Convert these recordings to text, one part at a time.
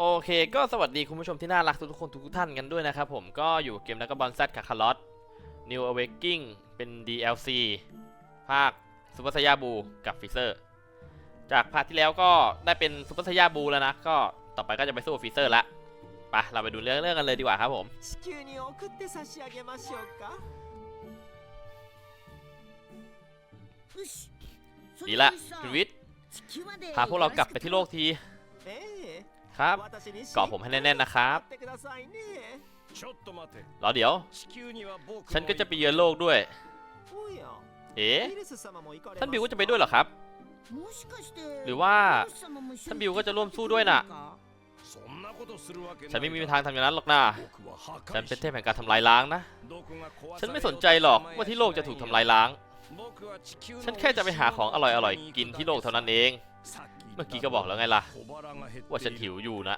โอเคก็สวัสดีคุณผู้ชมที่น่ารักทุกคนทุกท่านกันด้วยนะครับผมก็อยู่เกมนักบอลแซัดคาคาลอต New Awakening เป็น DLC ภาคซูเปอร์สยาบูกับฟิเซอร์ จากภาคที่แล้วก็ได้เป็นซูเปอร์สยาบูแล้วนะ ก็ต่อไปก็จะไปสู้ฟิเซอร์ละไปเราไปดูเรื่องเรื่องกันเลยดีกว่าครับผมดีละคุณวิทพาพวกเรากลับไปที่โลกที ครับเกาะผมให้แน่นๆนะครับรอเดี๋ยว ฉันก็จะไปเยือนโลกด้วย เอ๋ท่านบิวก็จะไปด้วยเหรอครับ หรือว่าท่านบิวก็จะร่วมสู้ด้วยน่ะ ฉันไม่มีทางทำอย่างนั้นหรอกนะฉันเป็นเทพแห่งการทำลายล้างนะ ฉันไม่สนใจหรอกว่าที่โลกจะถูกทำลายล้าง ฉันแค่จะไปหาของอร่อยๆกินที่โลกเท่านั้นเอง เมื่อกี้ก็บอกแล้วไงล่ะ ว่าฉันหิวอยู่นะ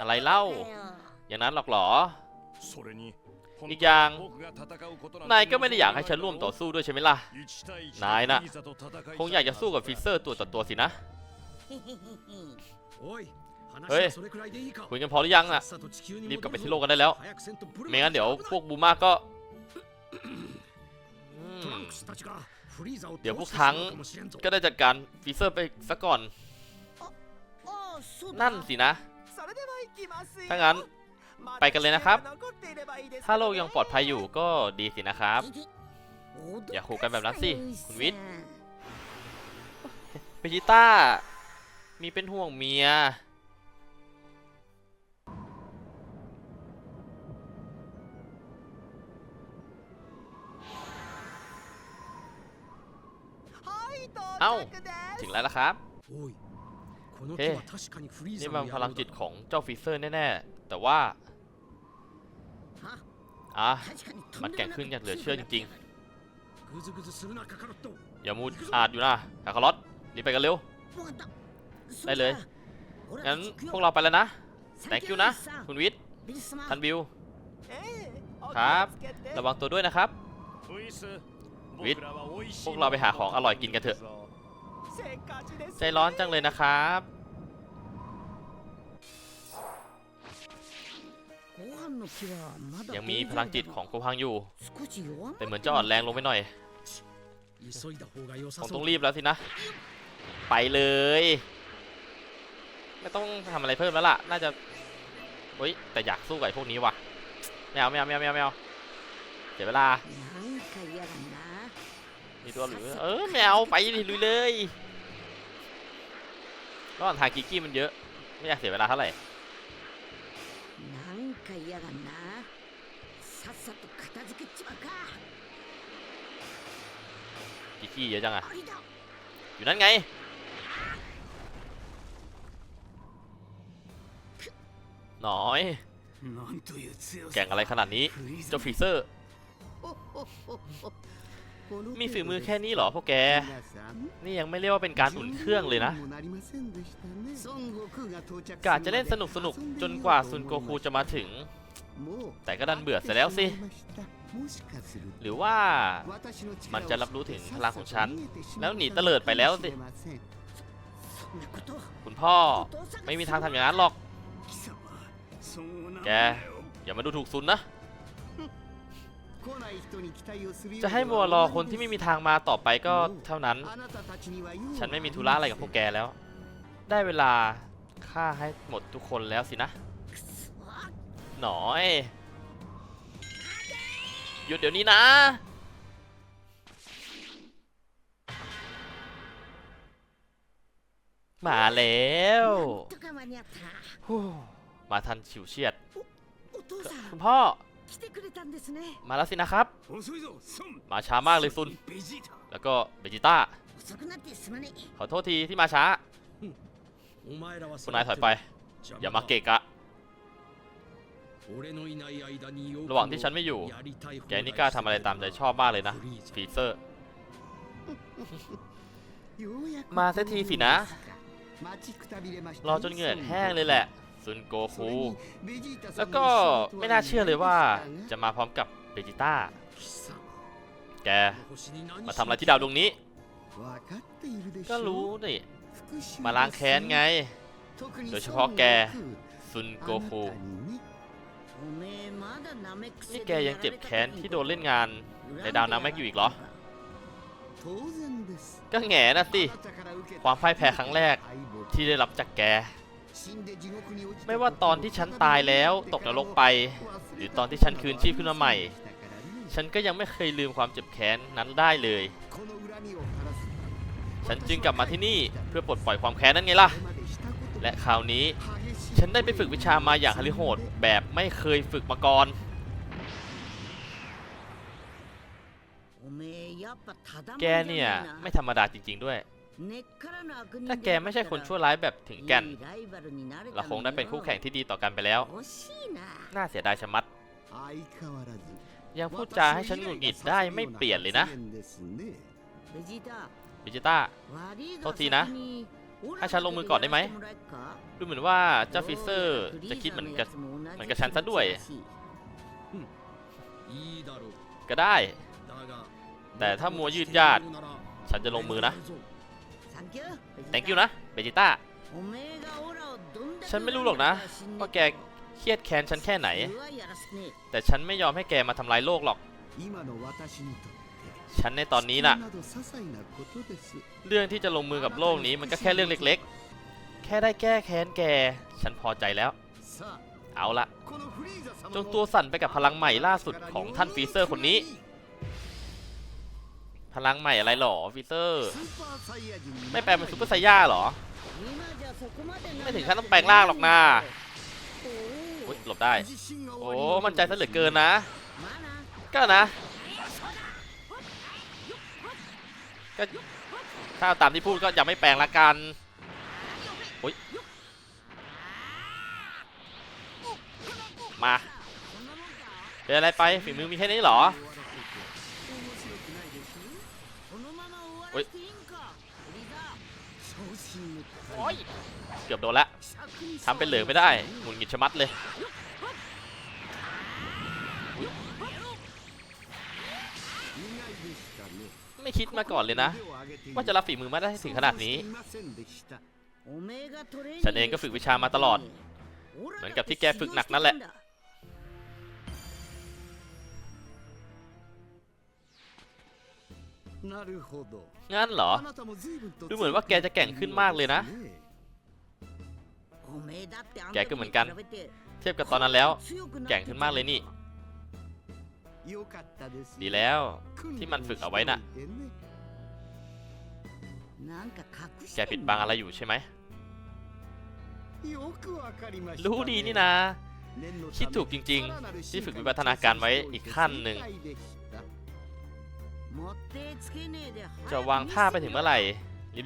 อะไรเล่า อย่างนั้นหรอกหรอ อีกอย่าง นายก็ไม่ได้อยากให้ฉันร่วมต่อสู้ด้วยใช่ไหมล่ะ นายน่ะ คงอยากจะสู้กับฟิเซอร์ตัวต่อตัวสินะ เฮ้ย คุยกันพอหรือยังล่ะ รีบกลับไปที่โลกกันได้แล้ว ไม่งั้นเดี๋ยวพวกบูมาก็ เดี๋ยวพวกทั้งก็ได้จัดการฟิเซอร์ไปซะก่อน นั่นสินะ ถ้างั้นไปกันเลยนะครับ ถ้าโลกยังปลอดภัยอยู่ก็ดีสินะครับ อย่าขู่กันแบบนั้นสิ คุณวิทย์เบจิต้า มีเป็นห่วงเมีย้าถึงแล้วนะครับเฮ้นี่มันพลังจิตของเจ้าฟรีเซอร์แน่ๆ แต่ว่าอะมันแก่งขึ้นอย่างเหลือเชื่อจริงๆอย่ามูดอาดอยู่นะคาคารอตรีบไปกันเร็ว ได้เลย งั้นพวกเราไปแล้วนะแตงคิวนะ คุณวิทย์ทันบิว ครับ ระวังตัวด้วยนะครับ วิทพวกเราไปหาของอร่อยกินกันเถอะ ใจร้อนจังเลยนะครับยังมีพลังจิตของโกพังอยู่ แต่เหมือนจะอ่อนแรงลงไปหน่อยคงต้องรีบแล้วสินะ ไปเลย ไม่ต้องทำอะไรเพิ่มแล้วล่ะ น่าจะเฮ้ย แต่อยากสู้กับพวกนี้ว่ะแมวแมวแมวแมวแมวเอาเสีเวลามีตัวหรือ เออแมวไปดิลุยเลย ระหว่างทางกิกกี้มันเยอะ ไม่อยากเสียเวลาเท่าไหร่ なんか嫌だなさっさと片付けちまうか กิกกี้เยอะจังอะ あれだ อยู่นั่นไง หน่อย なんという強 แก่งอะไรขนาดนี้ フリーザ เจ้าฟรีเซอร์ มีฝีมือแค่นี้เหรอพวกแก นี่ยังไม่เรียกว่าเป็นการอุ่นเครื่องเลยนะ กาจะเล่นสนุกสนุกจนกว่าซุนโกคูจะมาถึง แต่ก็ดันเบื่อเสียแล้วสิ หรือว่ามันจะรับรู้ถึงพลังของฉัน แล้วหนีเตลิดไปแล้วสิ คุณพ่อไม่มีทางทำอย่างนั้นหรอก แกอย่ามาดูถูกซุนนะ จะให้มัวรอคนที่ไม่มีทางมาต่อไปก็เท่านั้น ฉันไม่มีธุระอะไรกับพวกแกแล้ว ได้เวลาฆ่าให้หมดทุกคนแล้วสินะ หน่อยหยุดเดี๋ยวนี้นะมาแล้วมาทันฉิวเฉียด คุณพ่อ มาแล้วสินะครับ มาช้ามากเลยซุน แล้วก็เบจิต้า ขอโทษทีที่มาช้าคุณนายถอยไป อย่ามาเกะกะ ระหว่างที่ฉันไม่อยู่ แกนี่กล้าทำอะไรตามใจชอบมากเลยนะฟีเซอร์ มาสักทีสินะ รอจนเหงื่อแห้งเลยแหละ ซุนโกคู แล้วก็ไม่น่าเชื่อเลยว่าจะมาพร้อมกับเบจิต้า แก มาทำอะไรที่ดาวดวงนี้ ก็รู้นี่มาล้างแค้นไง โดยเฉพาะแก ซุนโกคู นี่แกยังเจ็บแค้นที่โดนเล่นงานในดาวน้ำแม็กอยู่อีกเหรอ ก็แง่นะสิ ความพ่ายแพ้ครั้งแรกที่ได้รับจากแก ไม่ว่าตอนที่ฉันตายแล้วตกนรกไป หรือตอนที่ฉันคืนชีพขึ้นมาใหม่ ฉันก็ยังไม่เคยลืมความเจ็บแค้นนั้นได้เลย ฉันจึงกลับมาที่นี่เพื่อปลดปล่อยความแค้นนั้นไงล่ะ และคราวนี้ฉันได้ไปฝึกวิชามาอย่างฮาริโหดแบบไม่เคยฝึกมาก่อนแกเนี่ย ไม่ธรรมดาจริง ๆ ด้วย ถ้าแกไม่ใช่คนชั่วร้ายแบบถึงแก่นเราคงได้เป็นคู่แข่งที่ดีต่อกันไปแล้ว น่าเสียดายชะมัด ยังพูดจาให้ฉันหงุดหงิดได้ไม่เปลี่ยนเลยนะบิจิต้าโทษทีนะ ให้ฉันลงมือก่อนได้ไหม ดูเหมือนว่าเจ้าฟิเซอร์จะคิดเหมือนกับเหมือนกับฉันซะด้วย ก็ได้ แต่ถ้ามัวยืดยาด ฉันจะลงมือนะ thank you นะเบจิต้าฉันไม่รู้หรอกนะว่าแกเครียดแค้นฉันแค่ไหน แต่ฉันไม่ยอมให้แกมาทำลายโลกหรอก ฉันในตอนนี้น่ะ เรื่องที่จะลงมือกับโลกนี้มันก็แค่เรื่องเล็กๆ แค่ได้แก้แค้นแก ฉันพอใจแล้ว เอาละจงตัวสั่นไปกับพลังใหม่ล่าสุดของท่านฟีเซอร์คนนี้ พลังใหม่อะไรหรอฟิเซอร์ ไม่แปลเป็นซูเปอร์ไซย่าหรอ ไม่ถึงขั้นต้องแปลงร่างหรอกนะหลบได้ โอ้มันใจซะเหลือเกินนะ ก็นะ ก็ถ้าตามที่พูดก็อย่าไม่แปลงละกันมาเป็นอะไรไปฝีมือมีแค่นี้หรอ เกือบโดนละทำเป็นเหลือไม่ได้หมุนงิดชะมัดเลยไม่คิดมาก่อนเลยนะ ว่าจะรับฝีมือมาได้ถึงขนาดนี้ ฉันเองก็ฝึกวิชามาตลอด เหมือนกับที่แกฝึกหนักนั่นแหละ งั้นเหรอ ดูเหมือนว่าแกจะแก่งขึ้นมากเลยนะ แกก็เหมือนกัน เทียบกับตอนนั้นแล้ว แก่งขึ้นมากเลยนี่ ดีแล้วที่มันฝึกเอาไว้น่ะ แกปิดบังอะไรอยู่ใช่ไหม รู้ดีนี่นะ คิดถูกจริงๆ ที่ฝึกวิวัฒนาการไว้อีกขั้นหนึ่ง จะวางท่าไปถึงเมื่อไหร่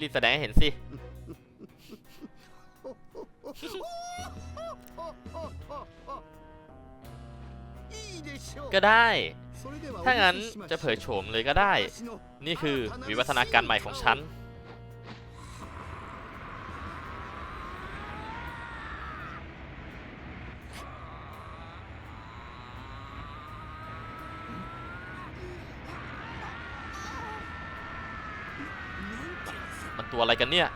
รีบๆแสดงให้เห็นสิ ก็ได้ ถ้างั้นจะเผยโฉมเลยก็ได้ นี่คือวิวัฒนาการใหม่ของฉัน อะไรกันเนี่ย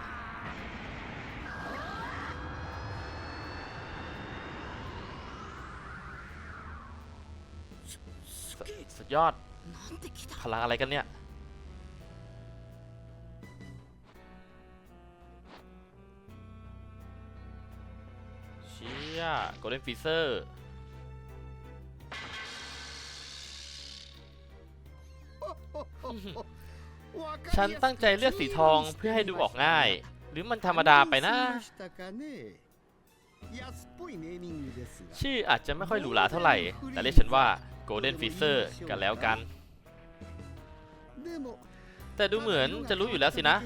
สุดยอด พลังอะไรกันเนี่ย เชี่ยโกลเด้นฟีเซอร์ ฉันตั้งใจเลือกสีทองเพื่อให้ดูออกง่าย หรือมันธรรมดาไปนะ ชื่ออาจจะไม่ค่อยหรูหราเท่าไหร่ แต่เรียกฉันว่าโกลเด้นฟิเซอร์กันแล้วกัน แต่ดูเหมือนจะรู้อยู่แล้วสินะ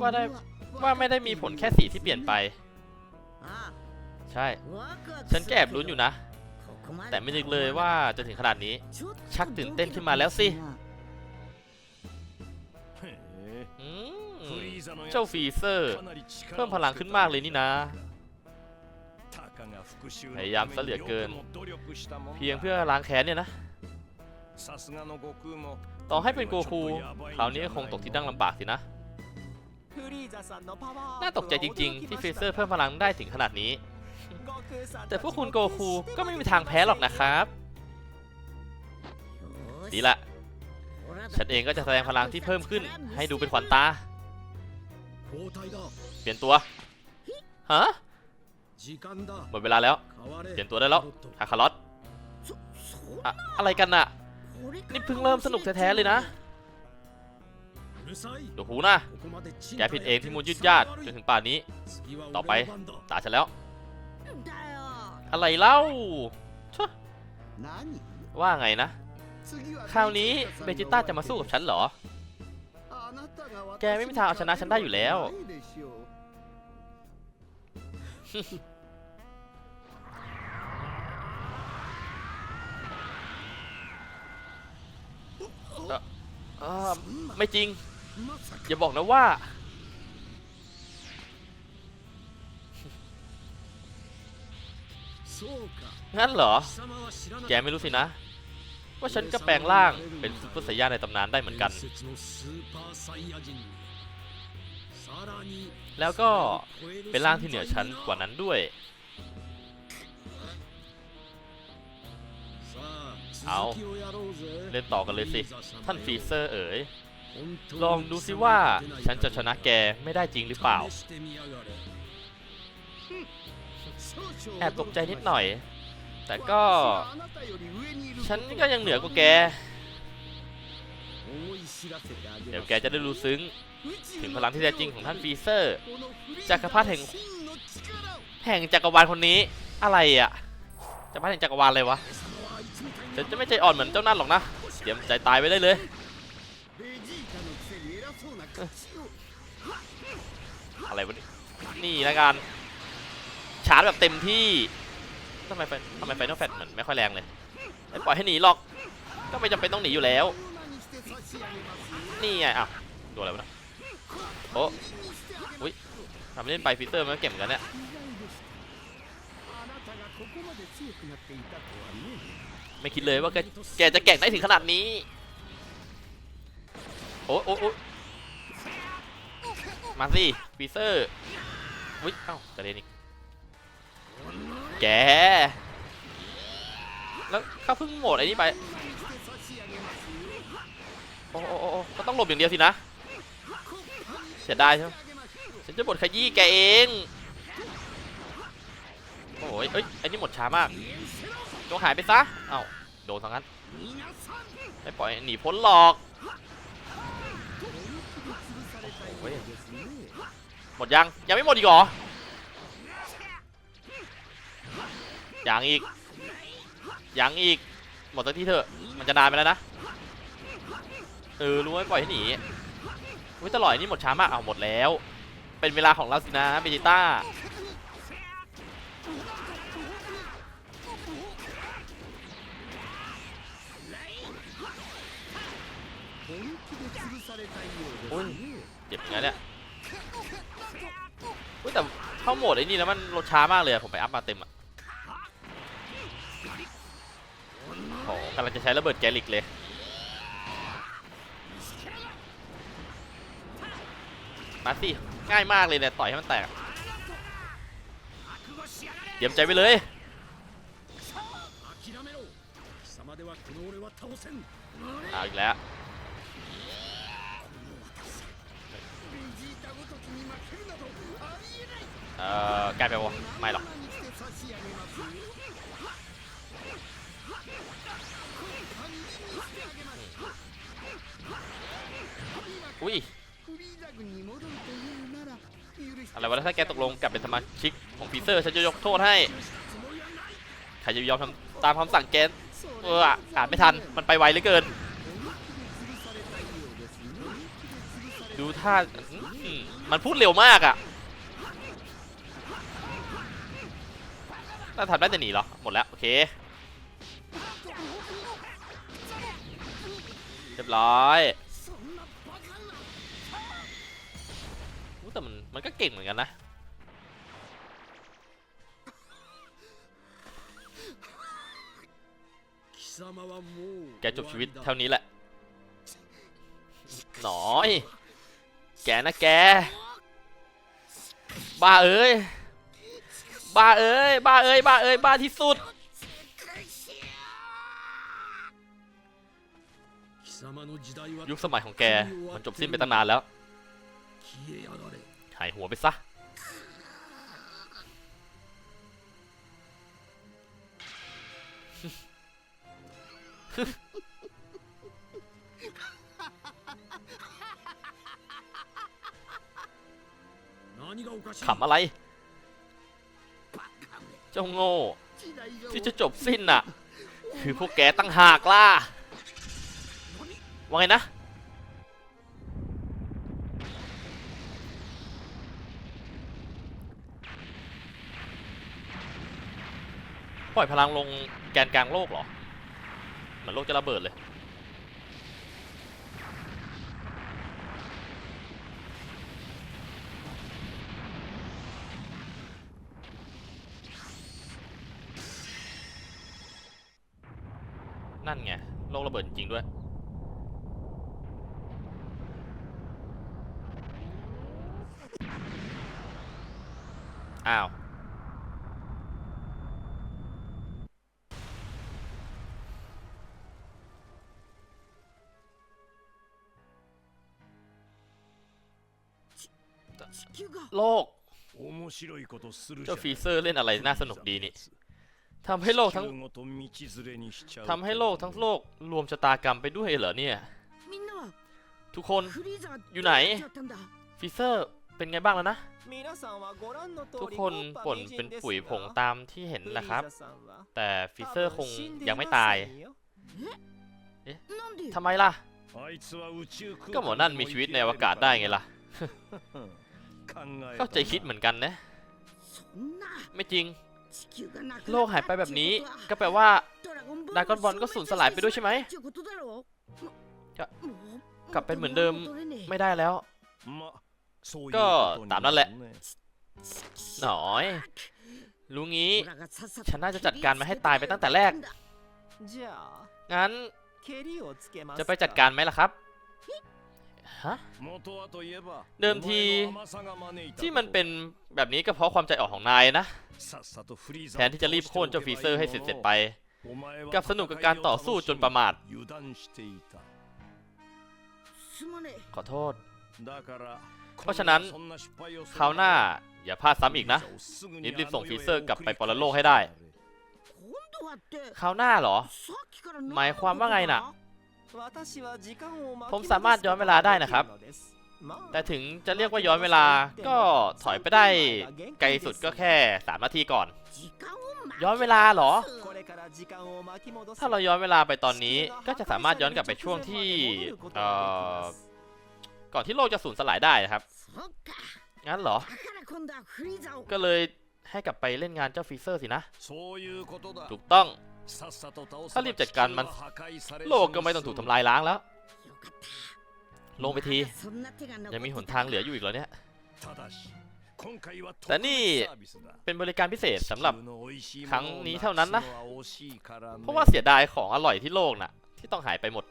ว่าได้ว่าไม่ได้มีผลแค่สีที่เปลี่ยนไป ใช่ ฉันแอบลุ้นอยู่นะ แต่ไม่นึกเลยว่าจะถึงขนาดนี้ ชักตื่นเต้นขึ้นมาแล้วสิ เจ้าฟีเซอร์ เพิ่มพลังขึ้นมากเลยนี่นะ พยายามเหลือเกิน เพียงเพื่อล้างแค้นเนี่ยนะ ต่อให้เป็นโกคูคราวนี้คงตกที่ดั้งลำบากสินะ น่าตกใจจริง ๆ ที่ฟีเซอร์เพิ่มพลังได้ถึงขนาดนี้ แต่พวกคุณโกคูก็ไม่มีทางแพ้หรอกนะครับ ดีละ ฉันเองก็จะแสดงพลังที่เพิ่มขึ้น ให้ดูเป็นขวัญตา เปลี่ยนตัว ฮะ หมดเวลาแล้ว เปลี่ยนตัวได้แล้วฮาคารอตอะอะไรกันน่ะ นี่เพิ่งเริ่มสนุกแท้ๆเลยนะดูหูนะ แกผิดเองที่มูลยืดญาติจนถึงป่านนี้ ต่อไปตาฉันแล้ว อะไรเล่าว่าไงนะ คราวนี้เบจิต้าจะมาสู้กับฉันเหรอ แกไม่มีทางเอาชนะฉันได้อยู่แล้ว ไม่จริง อย่าบอกนะว่า งั้นเหรอ แกไม่รู้สินะ ว่าฉันก็แปลงร่างเป็นซุปเปอร์ไซยาในตำนานได้เหมือนกัน แล้วก็เป็นร่างที่เหนือชั้นกว่านั้นด้วย เอาเล่นต่อกันเลยสิ ท่านฟีเซอร์เอ๋ย ลองดูสิว่าฉันจะชนะแกไม่ได้จริงหรือเปล่า แอบตกใจนิดหน่อย แต่ก็ ฉันก็ยังเหนือกว่าแก เดี๋ยวแกจะได้รู้ซึ้ง ถึงพลังที่แท้จริงของท่านฟีเซอร์ จักรพรรดิแห่ง แห่งจักรวาลคนนี้ อะไรอะจักรพรรดิแห่งจักรวาลเลยวะฉันจะไม่ใจอ่อนเหมือนเจ้านั่นหรอกนะ เตรียมใจตายไว้ได้เลยอะไรวะนี่นี่ละกันชาร์จแบบเต็มที่ ทำไมไฟทำไมไฟนอลแฟตเหมือนไม่ค่อยแรงเลยไม่ปล่อยให้หนีหรอก ก็ไม่จำเป็นต้องหนีอยู่แล้ว นี่ไงอะตัวอะไรวะโอ้อุ้ยทำเล่นไปฟิเตอร์มันก็เก็บเหมือนกันเนี่ยไม่คิดเลยว่าแกแกจะแก่งได้ถึงขนาดนี้ โอ้โอ้โอ้มาสิฟีเซอร์วิเอ้ากระเด็นอีก แก แล้วเขาเพิ่งโหมดไอ้นี่ไป โอ้โอ้โอ้ก็ต้องหลบอย่างเดียวสินะเสียดายใช่ไหมฉันจะบดขยี้แกเอง โอ้ยเอ้ยไอ้นี่หมดช้ามากจงหายไปซะ เอ้า โดนทั้งนั้น ไม่ปล่อยหนีพ้นหรอกหมดยัง ยังไม่หมดอีกเหรอ ยังอีก ยังอีก หมดสักทีเถอะ มันจะนานไปแล้วนะ เออรู้ไว้ปล่อยให้หนีวิตลอดนี่หมดช้ามากเอาหมดแล้ว เป็นเวลาของเราสินะเบจิต้าอุ้ยเจ็บอย่างนั้นเนี่ยอุ้ยแต่เข้าโหมดไอ้นี่แล้วมันลดช้ามากเลยอะผมไปอัพมาเต็มอะ กำลังจะใช้ระเบิดแกลิกเลย มาสิ ง่ายมากเลยเนี่ย ต่อยให้มันแตกเตรียมใจไปเลยเอาอีกแล้วเอ่อกลายเป็นวะไม่หรอก อุ้ยอะไรวะแล้วถ้าแกตกลงกลับเป็นสมาชิกของฟีเซอร์ฉันจะยกโทษให้ใครจะยอมทำตามคำสั่งแกเอออ่านไม่ทันมันไปไวเหลือเกิน ดูท่ามมันพูดเร็วมากอะน่าทำได้แต่หนีเหรอ หมดแล้ว โอเค รียบร้อยแต่มันมันก็เก่งเหมือนกันนะ แกจบชีวิตเท่านี้แหละ หนอย แกนะแก บ้าเอ้ย บ้าเอ้ย บ้าเอ้ย บ้าเอ้ย บ้าที่สุด ยุคสมัยของแก มันจบสิ้นไปตั้งนานแล้ว หายหัวไปซะ ขำอะไร เจ้าโง่ ที่จะจบสิ้นน่ะ คือพวกแกตั้งหากล่ะ ว่าไงนะปล่อยพลังลงแกนกลางโลกเหรอ เหมือนโลกจะระเบิดเลย นั่นไง โลกระเบิดจริงด้วย โลก เจ้าฟีเซอร์เล่นอะไรน่าสนุกดีนี่ทำให้โลกทั้งทำให้โลกทั้งโลกรวมชะตากรรมไปด้วยเหรอเนี่ย ทุกคนอยู่ไหนฟีเซอร์เป็นไงบ้างแล้วนะ ทุกคนป่นเป็นปุ๋ยผงตามที่เห็นนะครับ แต่ฟีเซอร์คงยังไม่ตาย เอ๊ะทำไมล่ะ ก็หมอนั่นมีชีวิตในอวกาศได้ไงล่ะ เข้าใจคิดเหมือนกันนะ ไม่จริง โลกหายไปแบบนี้ ก็แปลว่าดากอนบอลก็สูญสลายไปด้วยใช่ไหมจะกลับเป็นเหมือนเดิมไม่ได้แล้ว ก็ตามนั้นแหละ หน่อยรู้งี้ ฉันน่าจะจัดการมาให้ตายไปตั้งแต่แรก งั้น จะไปจัดการไหมล่ะครับ เดิมทีที่มันเป็นแบบนี้ก็เพราะความใจอ่อนของนายนะ แทนที่จะรีบโค่นเจ้าฟีเซอร์ให้เสร็จเสร็จไปกับสนุกกับการต่อสู้จนประมาท ขอโทษ เพราะฉะนั้นคราวหน้าอย่าพลาดซ้ำอีกนะรีบๆส่งฟีเซอร์กลับไปปรโลกให้ได้คราวหน้าเหรอ หมายความว่าไงน่ะ ผมสามารถย้อนเวลาได้นะครับ แต่ถึงจะเรียกว่าย้อนเวลาก็ถอยไปได้ไกลสุดก็แค่ 3 นาทีก่อน ย้อนเวลาเหรอ ถ้าเราย้อนเวลาไปตอนนี้ก็จะสามารถย้อนกลับไปช่วงที่เอ่อก่อนที่โลกจะสูญสลายได้นะครับ งั้นเหรอ ก็เลยให้กลับไปเล่นงานเจ้าฟีเซอร์สินะ ถูกต้อง ถ้ารีบจัดการมัน โลกก็ไม่ต้องถูกทำลายล้างแล้ว ลงไปที ยังมีหนทางเหลืออยู่อีกเหรอเนี่ย แต่นี่เป็นบริการพิเศษสำหรับครั้งนี้เท่านั้นนะ เพราะว่าเสียดายของอร่อยที่โลกน่ะ ที่ต้องหายไปหมด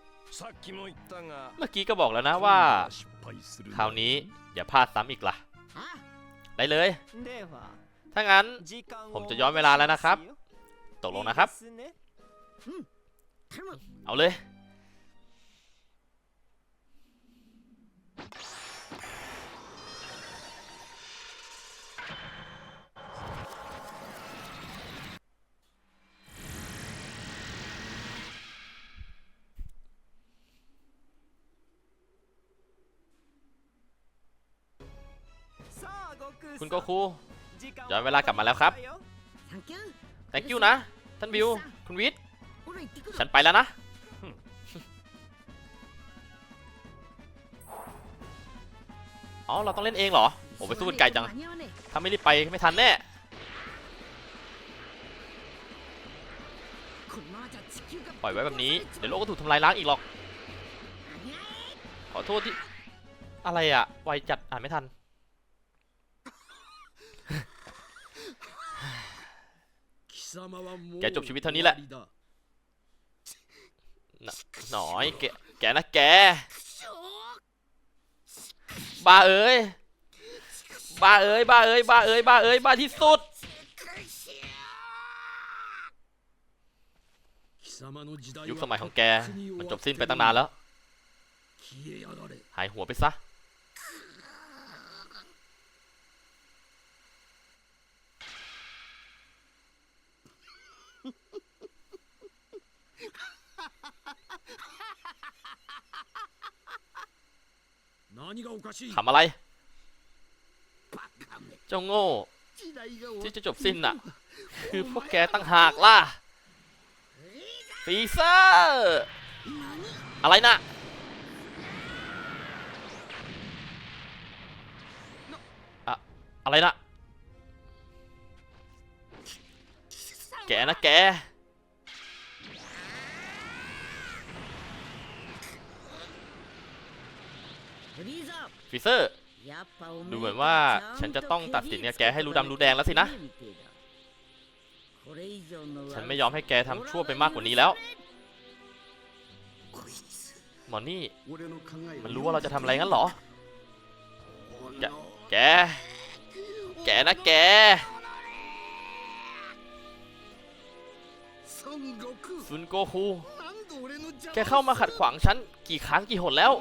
เมื่อกี้ก็บอกแล้วนะว่า คราวนี้อย่าพลาดซ้ำอีกละได้เลย ถ้างั้นผมจะย้อนเวลาแล้วนะครับ ตกลงนะครับ เอาเลย คุณโกคูย้อนเวลากลับมาแล้วครับ แตงกิ้วนะ ท่านบิว คุณวิทย์ ฉันไปแล้วนะ อ๋อ เราต้องเล่นเองเหรอ โอไปสู้กันไกลจัง ถ้าไม่รีบไปไม่ทันแน่ปล่อยไว้แบบนี้ เดี๋ยวโลกก็ถูกทำลายล้างอีกหรอก ขอโทษที่ อะไรอะไวจัดอ่านไม่ทัน แกจบชีวิตเท่านี้แหละหน่อยแกแกนะแกบ้าเอ้ยบ้าเอ้ยบ้าเอ้ยบ้าเอ้ยบ้าเอ้ยบ้าที่สุดยุคสมัยของแกมันจบสิ้นไปตั้งนานแล้ว หายหัวไปซะ ทำอะไร เจ้าโง่ ที่จะจบสิ้นน่ะ คือพวกแกตั้งหากล่ะฟีเซอร์อะไรนะอะอะไรนะแกนะแก ฟิเซอร์ ดูเหมือนว่าฉันจะต้องตัดสินเนี่ยแกให้รู้ดำรู้แดงแล้วสินะ ฉันไม่ยอมให้แกทำชั่วไปมากกว่านี้แล้วมอนี่ มันรู้ว่าเราจะทำอะไรงั้นหรอ แก แก แกนะแก ซุนโกคู แกเข้ามาขัดขวางฉัน กี่ครั้งกี่หนแล้ว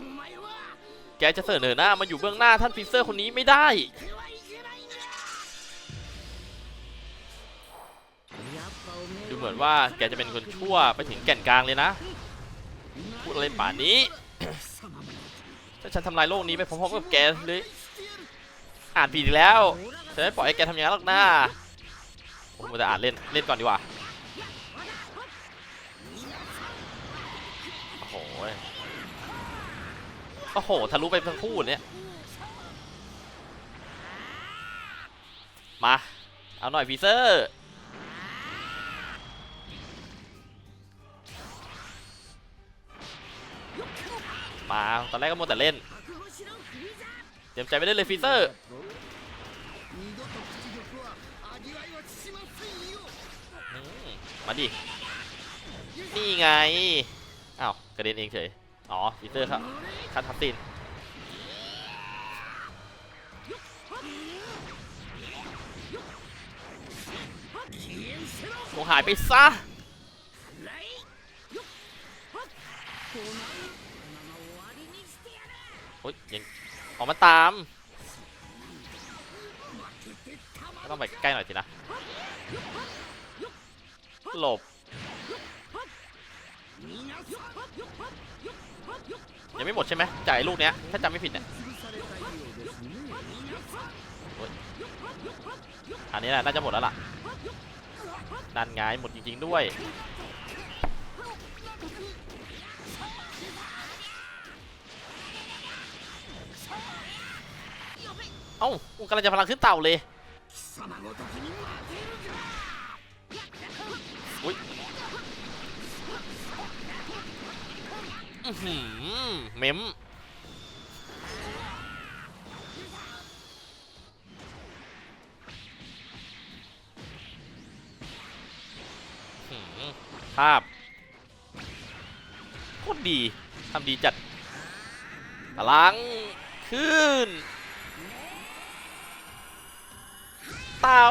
แกจะเสนอหน้ามาอยู่เบื้องหน้าท่านฟีเซอร์คนนี้ไม่ได้ ดูเหมือนว่าแกจะเป็นคนชั่วไปถึงแก่นกลางเลยนะ พูดอะไรป่านนี้ถ้าฉันทำลายโลกนี้ไปพร้อมๆกับแกเลยอ่านผิดแล้วฉันไม่ปล่อยให้แกทำอย่างนั้นหรอกนะผมจะอ่านเล่นเล่นก่อนดีกว่า โอ้โหทะลุไปทั้งคู่เนี่ยมาเอาหน่อยฟีเซอร์มาตอนแรกก็มัวแต่เล่นเตรียมใจไม่ได้เลยฟีเซอร์มาดินี่ไงอ้าวกระเด็นเองเฉย อ๋อฟีเซอร์ครับคัดทับตินคงหายไปซะโอ๊ยยังออกมาตามก็ต้องไปใกล้หน่อยสินะ หลบ ยังไม่หมดใช่ไหมจ่ายลูกเนี้ยถ้าจำไม่ผิดเนี่ยอันนี้แหละน่าจะหมดแล้วล่ะนั่นไงหมดจริงๆด้วยเอ้ากูกำลังจะพลังขึ้นเต่าเลยอุ้ย เมมภาพโคตรดีทำดีจัดพลังขึ้น เต่า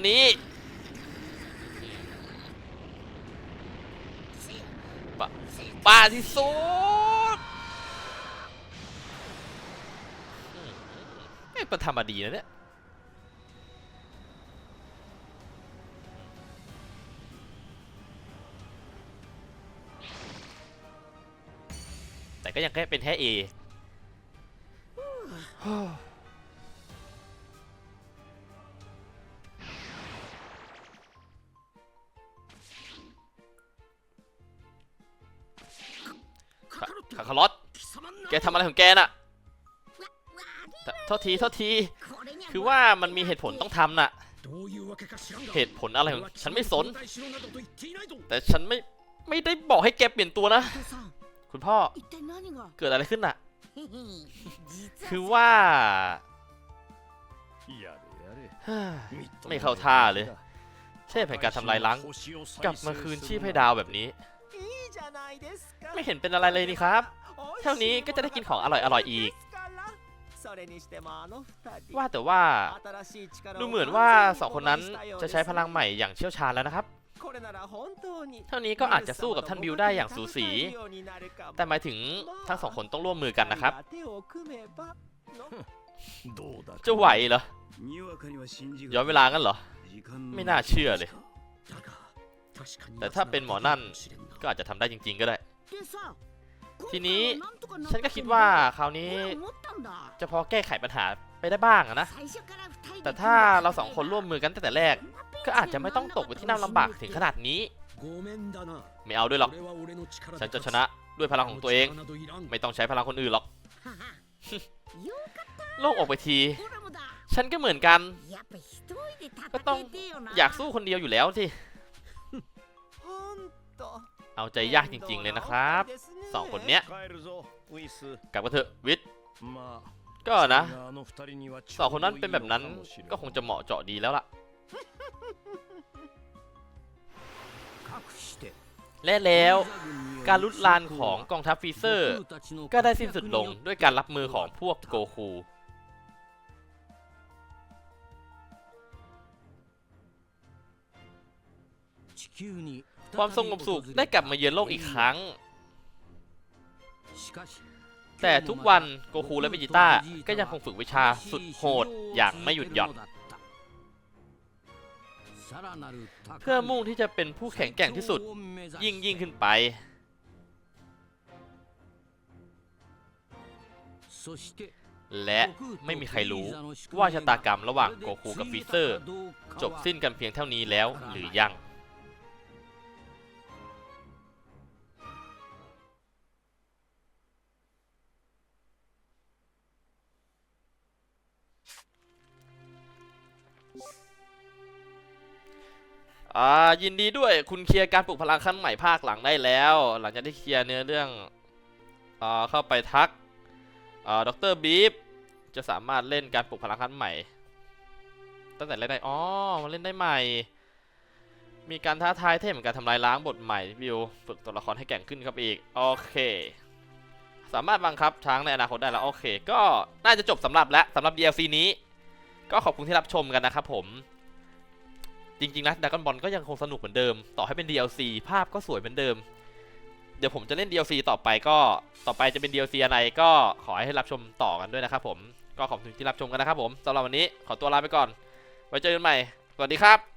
นนี้บ้าบ้าที่สุดอืมเอ๊ะประทำมาดีนะเนี่ยแต่ก็ยังแค่เป็นแค่ A ค ทำอะไรของแกน่ะโทษทีโทษทีคือว่ามันมีเหตุผลต้องทำน่ะ เหตุผลอะไรของฉันไม่สน แต่ฉันไม่ไม่ได้บอกให้แกเปลี่ยนตัวนะ คุณพ่อเกิดอะไรขึ้นน่ะ คือว่า ไม่เข้าท่าเลยเช่แผนการทำลายล้างกลับมาคืนชีพให้ดาวแบบนี้ ไม่เห็นเป็นอะไรเลยนี่ครับ เท่านี้ก็จะได้กินของอร่อยอร่อยอีก ว่าแต่ว่า ดูเหมือนว่าสองคนนั้นจะใช้พลังใหม่อย่างเชี่ยวชาญแล้วนะครับ เท่านี้ก็อาจจะสู้กับท่านบิวได้อย่างสูสี แต่หมายถึงทั้งสองคนต้องร่วมมือกันนะครับ จะไหวเหรอ ย้อนเวลากันเหรอ ไม่น่าเชื่อเลย แต่ถ้าเป็นหมอนั่นก็อาจจะทำได้จริง ๆ ก็ได้ ทีนี้ฉันก็คิดว่าคราวนี้จะพอแก้ไขปัญหาไปได้บ้างนะ แต่ถ้าเราสองคนร่วมมือกันตั้งแต่แรก ก็อาจจะไม่ต้องตกไปที่น้ำลำบากถึงขนาดนี้ ไม่เอาด้วยหรอก ฉันจะชนะด้วยพลังของตัวเอง ไม่ต้องใช้พลังคนอื่นหรอก โลกออกไปที ฉันก็เหมือนกัน ก็ต้องอยากสู้คนเดียวอยู่แล้วที่ เอาใจยากจริง ๆ เลยนะครับสองคนเนี้ยกลับมาเถอะวิทก็นะสองคนนั้นเป็นแบบนั้นก็คงจะเหมาะเจาะดีแล้วล่ะและแล้วการลุดลานของกองทัพฟีเซอร์ ก็ได้สิ้นสุดลงด้วยการรับมือของพวกโกคู ความสงบสุขได้กลับมาเยือนโลกอีกครั้ง แต่ทุกวันโกคูและเบจิต้าก็ยังคงฝึกวิชาสุดโหดอย่างไม่หยุดหย่อน เพื่อมุ่งที่จะเป็นผู้แข็งแกร่งที่สุดยิ่งยิ่งขึ้นไป และไม่มีใครรู้ว่าชะตากรรมระหว่างโกคูกับฟรีเซอร์ จบสิ้นกันเพียงเท่านี้แล้วหรือยัง อ่ายินดีด้วยคุณเคลียร์การปลุกพลังขั้นใหม่ภาคหลังได้แล้ว หลังจากที่เคลียร์เนื้อเรื่องอ่าเข้าไปทักอ่าด็อกเตอร์บีฟจะสามารถเล่นการปลุกพลังขั้นใหม่ ตั้งแต่เล่นได้อ๋อมาเล่นได้ใหม่ มีการท้าทายเทพเหมือนการทำลายล้างบทใหม่วิวฝึกตัวละครให้แก่งขึ้นครับอีกโอเค สามารถบังคับช้างในอนาคตได้แล้วโอเค ก็น่าจะจบสำหรับและสำหรับ DLC นี้ ก็ขอบคุณที่รับชมกันนะครับผม จริงๆนะด r a กอนบอลก็ยังคงสนุกเหมือนเดิม ต่อให้เป็น DLC ภาพก็สวยเหมือนเดิม เดี๋ยวผมจะเล่น DLC ต่อไปก็ต่อไปจะเป็น DLC อะไรก็ขอให้รับชมต่อกันด้วยนะครับผมก็ขอบคุณที่รับชมกันนะครับผมสำหรับวันนี้ขอตัวลาไปก่อน ไว้เจอกันใหม่ สวัสดีครับ